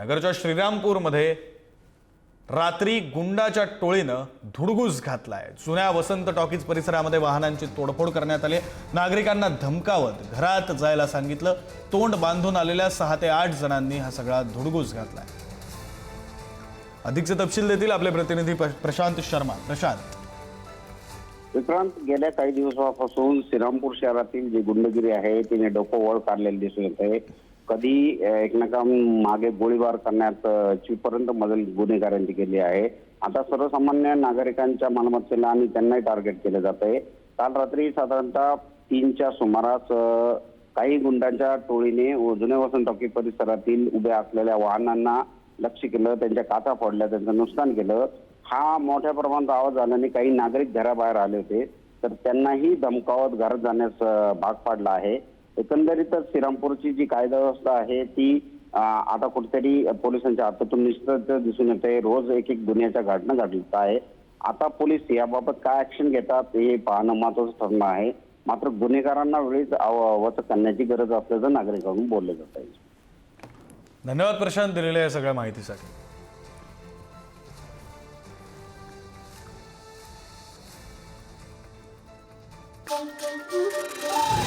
नगरच्या श्रीरामपूरमध्ये रात्री गुंडाच्या टोळीनं धुडगूस घातलाय. जुन्या वसंत टॉकीज परिसरामध्ये वाहनांची तोडफोड करण्यात आली नागरिकांना धमकावत घरात जायला सांगितलं. तोंड बांधून आलेल्या सहा ते आठ जणांनी हा सगळा धुडगूस घातलाय. अधिकचे तपशील देतील आपले प्रतिनिधी प्रशांत शर्मा. प्रशांत. विक्रांत गेल्या काही दिवसापासून श्रीरामपूर शहरातील जी गुंडगिरी आहे तिने डोकं वळ काढलेली दिसून येत. आहे कधी अं, एकमेकांमागे गोळीबार करण्यात ची पर्यंत मदत गुन्हेगारांची केली आहे. आता सर्वसामान्य नागरिकांच्या मालमत्तेला आणि त्यांनाही टार्गेट केलं जात आहे काल रात्री साधारणतः तीनच्या सुमारास काही गुंडांच्या टोळीने व जुने वसंत टॉकी परिसरातील उभ्या असलेल्या वाहनांना लक्ष केलं त्यांच्या काचा फोडल्या त्यांचं नुकसान केलं. हा मोठ्या प्रमाणात आवाज आल्याने काही नागरिक घराबाहेर आले होते. तर त्यांनाही धमकावत घरात जाण्यास भाग पाडला आहे. एकंदरीतच श्रीरामपूरची जी कायदा व्यवस्था आहे ती आता कुठेतरी पोलिसांच्या हातातून निश्चित दिसून येत आहे रोज एक एक गुन्ह्याच्या घटना घडत आहे. आता पोलीस याबाबत काय ऍक्शन घेतात हे पाहणं महत्वाचं ठरणार आहे. मात्र गुन्हेगारांना वेळीच आव- वचक करण्याची गरज असल्याचं नागरिकांकडून बोललं जात आहे. धन्यवाद प्रशांत दिलेल्या या सगळ्या माहितीसाठी. Thank you.